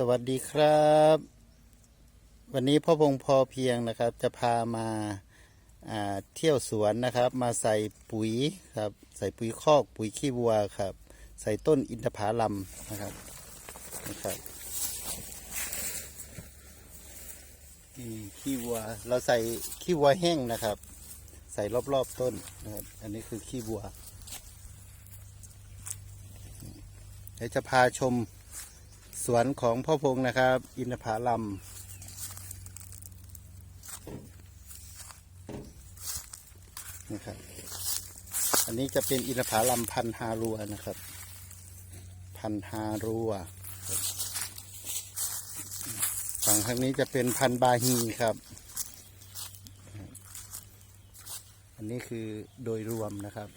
สวัสดีครับ วันนี้พ่อพงพอเพียงนะครับ จะพามาาเที่ยวสวนนะครับ มาใส่ปุ๋ยครับ ใส่ปุ๋ยคอกปุ๋ยขี้วัวครับ ใส่ต้นอินทผลัมนะครับนะครับนี่ขี้วัวเราใส่ขี้วัวแห้งนะครับ ใส่รอบๆต้นนะครับ อันนี้คือขี้วัวเดี๋ยวจะพาชม สวนของพ่อพงษ์นะครับ อินทผลัมนี่ครับ อันนี้จะเป็นอินทผลัมพันธุ์ฮารัวนะครับ พันธุ์ฮารัวฝั่งทางนี้จะเป็นพันธ์บาฮีครับ อันนี้คือโดยรวมนะครับ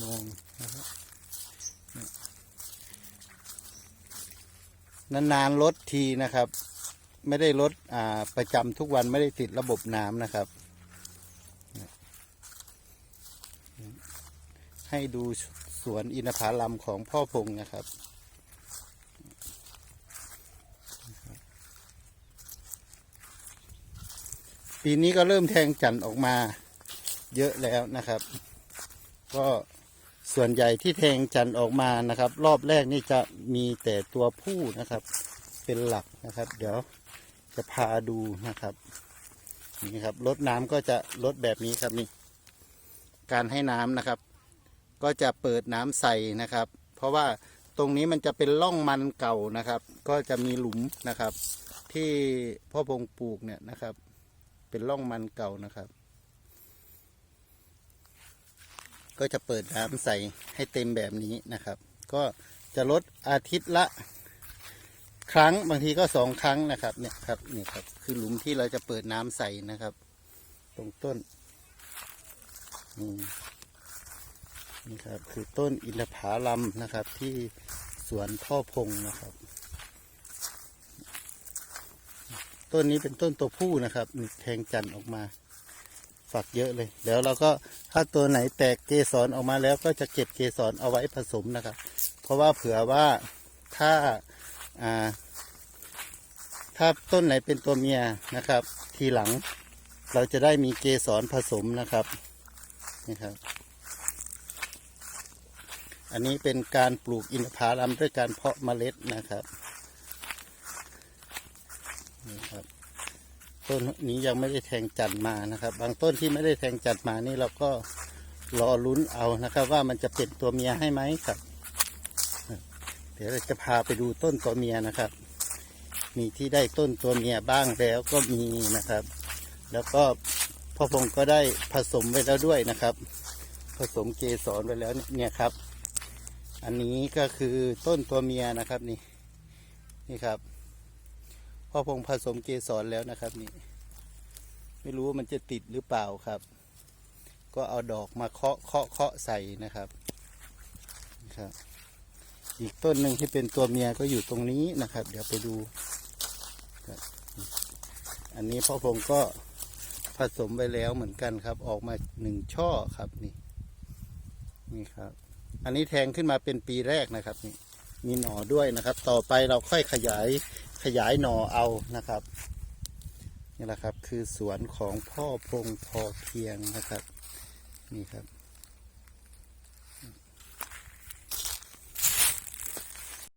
มองนะครับ นานๆลดทีนะครับ ไม่ได้ลดประจำทุกวันไม่ได้ติดระบบน้ำนะครับ ให้ดูสวนอินทผลัมของพ่อพงษ์นะครับปีนี้ก็เริ่มแทงจันทร์ออกมาเยอะแล้วนะครับ ก็ ส่วนใหญ่ที่แทงจันออกมานะครับ รอบแรกนี่จะมีแต่ตัวผู้นะครับ เป็นหลักนะครับ เดี๋ยวจะพาดูนะครับนี่ครับลดน้ำก็จะลดแบบนี้ครับนี่ การให้น้ำนะครับ ก็จะเปิดน้ำใส่นะครับ เพราะว่าตรงนี้มันจะเป็นร่องมันเก่านะครับ ก็จะมีหลุมนะครับ ที่พ่อพงปลูกเนี่ยนะครับ เป็นร่องมันเก่านะครับ ก็จะเปิดน้ำใส่ให้เต็มแบบนี้นะครับ ก็จะลดอาทิตย์ละ ครั้งบางทีก็สองครั้งนะครับเนี่ยครับนี่ครับ คือหลุมที่เราจะเปิดน้ำใส่นะครับ ตรงต้นนี่ครับ คือต้นอินทผลัมนะครับ ที่สวนพ่อพงนะครับ ต้นนี้เป็นต้นตัวผู้นะครับแทงจันทร์ออกมา ฝักเยอะเลยเดี๋ยวเราก็ถ้าตัวไหนแตกเกสรออกมาแล้วก็จะเก็บเกสรเอาไว้ผสมนะครับ เพราะว่าเผื่อว่าถ้าอ่าถ้าต้นไหนเป็นตัวเมียนะครับ ทีหลังเราจะได้มีเกสรผสมนะครับนี่ครับ อันนี้เป็นการปลูกอินทผลัมด้วยการเพาะเมล็ดนะครับนี่ครับ ต้นนี้ยังไม่ได้แทงจันท์มานะครับ บางต้นที่ไม่ได้แทงจันท์มานี่เราก็รอลุ้นเอานะครับ ว่ามันจะเป็นตัวเมียให้ไหมครับ เดี๋ยวเราจะพาไปดูต้นตัวเมียนะครับ มีที่ได้ต้นตัวเมียบ้างแล้วก็มีนะครับ แล้วก็พ่อพงก็ได้ผสมไว้แล้วด้วยนะครับ ผสมเกสรไว้แล้วเนี่ยครับ อันนี้ก็คือต้นตัวเมียนะครับนี่นี่ครับ พ่อพงผสมเกสรแล้วนะครับนี่ ไม่รู้ว่ามันจะติดหรือเปล่าครับ ก็เอาดอกมาเคาะเคาะเคาะใส่นะครับครับ อีกต้นหนึ่งที่เป็นตัวเมียก็อยู่ตรงนี้นะครับ เดี๋ยวไปดูครับอันนี้พ่อพงก็ผสมไปแล้วเหมือนกันครับ ออกมาหนึ่งช่อครับนี่ นี่ครับ อันนี้แทงขึ้นมาเป็นปีแรกนะครับ นี่ มีหน่อด้วยนะครับ ต่อไปเราค่อยขยาย ขยายหน่อเอานะครับนี่แหละครับคือสวนของพ่อพงพอเพียงนะครับนี่ครับ